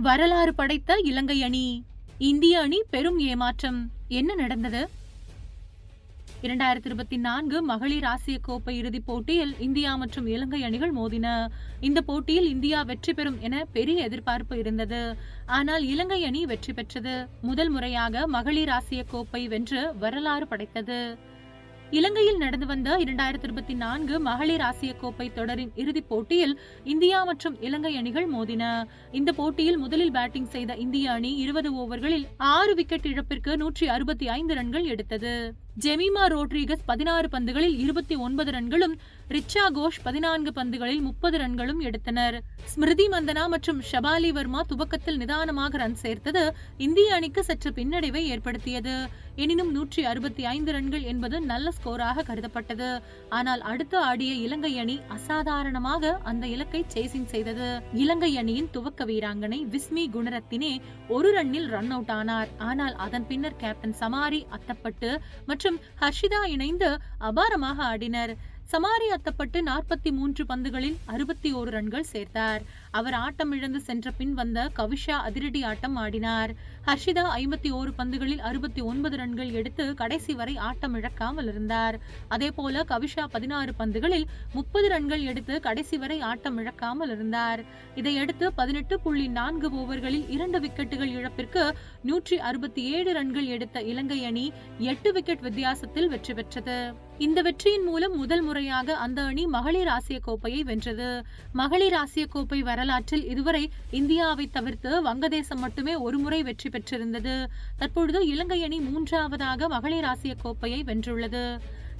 வரலாறு படைத்த இலங்கை அணி. இந்திய அணி பெரும் ஏமாற்றம். என்ன நடந்தது? இரண்டாயிரத்தி இருபத்தி நான்கு மகளிர் ஆசிய கோப்பை இறுதிப் போட்டியில் இந்தியா மற்றும் இலங்கை அணிகள் மோதின. இந்த போட்டியில் இந்தியா வெற்றி பெறும் என பெரிய எதிர்பார்ப்பு இருந்தது. ஆனால் இலங்கை அணி வெற்றி பெற்றது. முதல் முறையாக மகளிர் ஆசிய கோப்பை வென்று வரலாறு படைத்தது. இலங்கையில் நடந்து வந்த இரண்டாயிரத்தி இருபத்தி நான்கு மகளிர் ஆசிய கோப்பை தொடரின் இறுதிப் போட்டியில் இந்தியா மற்றும் இலங்கை அணிகள் மோதின. இந்த போட்டியில் முதலில் பேட்டிங் செய்த இந்திய அணி இருபது ஓவர்களில் ஆறு விக்கெட் இழப்பிற்கு நூற்றி அறுபத்தி ஐந்து ரன்கள் எடுத்தது. ஜெமிமா ரோட்ரிகஸ் பதினாறு பந்துகளில் இருபத்தி ஒன்பது ரன்களும் ரிச்சா கோஷ் பதினான்கு பந்துகளில் முப்பது ரன்களும் எடுத்தனர். ஸ்மிருதி மந்தனா மற்றும் ஷபாலி வர்மா துவக்கத்தில் நிதானமாக ரன் சேர்த்தது இந்திய அணிக்கு சற்று பின்னடைவை ஏற்படுத்தியது. எனினும் நூற்றி அறுபத்தி ஐந்து ரன்கள் என்பது நல்ல ஸ்கோராக கருதப்பட்டது. ஆனால் அடுத்து ஆடிய இலங்கை அணி அசாதாரணமாக அந்த இலக்கை சேசிங் செய்தது. இலங்கை அணியின் துவக்க வீராங்கனை விஸ்மி குணரத்தினே ஒரு ரன்னில் ரன் அவுட் ஆனார். ஆனால் அதன் பின்னர் கேப்டன் சமாரி அத்தப்பட்டு மற்றும் ஹர்ஷிதா இணைந்து அபாரமாக ஆடினர். சமாரி அத்தப்பட்டு நாற்பத்தி மூன்று பந்துகளில் அறுபத்தி ஓரு ரன்கள் சேர்த்தார். அவர் ஆட்டம் இழந்து சென்ற பின் வந்த கவிஷா அதிரடி ஆட்டம் ஆடினார். ஹர்ஷிதா ஐம்பத்தி ஓரு பந்துகளில் அறுபத்தி ஒன்பது ரன்கள் எடுத்து கடைசி வரை ஆட்டம் இழக்காமல் இருந்தார். அதே போல கவிஷா பதினாறு பந்துகளில் முப்பது ரன்கள் எடுத்து கடைசி வரை ஆட்டம் இழக்காமல் இருந்தார். இதையடுத்து பதினெட்டு புள்ளி நான்கு ஓவர்களில் இரண்டு விக்கெட்டுகள் இழப்பிற்கு நூற்றி அறுபத்தி ஏழு ரன்கள் எடுத்த இலங்கை அணி எட்டு விக்கெட் வித்தியாசத்தில் வெற்றி பெற்றது. இந்த வெற்றியின் மூலம் முதல் முறை முறையாக அந்த அணி மகளிர் ஆசிய கோப்பையை வென்றது. மகளிர் ஆசிய கோப்பை வரலாற்றில் இதுவரை இந்தியாவை தவிர்த்து வங்கதேசம் மட்டுமே ஒருமுறை வெற்றி பெற்றிருந்தது. தற்பொழுது இலங்கை அணி மூன்றாவதாக மகளிர் ஆசிய கோப்பையை வென்றுள்ளது.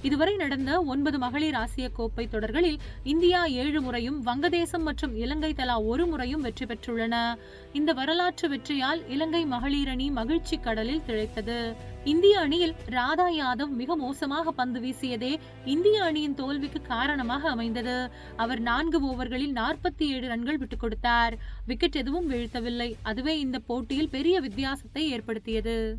இதுவரை நடந்த ஒன்பது மகளிர் ஆசிய கோப்பை தொடர்களில் இந்தியா ஏழு முறையும் வங்கதேசம் மற்றும் இலங்கை தலா ஒரு முறையும் வெற்றி பெற்றுள்ளன. இந்த வரலாற்று வெற்றியால் இலங்கை மகளிர் அணி மகிழ்ச்சி கடலில் திளைத்தது. இந்திய அணியில் ராதா யாதவ் மிக மோசமாக பந்து வீசியதே இந்திய அணியின் தோல்விக்கு காரணமாக அமைந்தது. அவர் நான்கு ஓவர்களில் நாற்பத்தி ஏழு ரன்கள் விட்டுக் கொடுத்தார். விக்கெட் எதுவும் வீழ்த்தவில்லை. அதுவே இந்த போட்டியில் பெரிய வித்தியாசத்தை ஏற்படுத்தியது.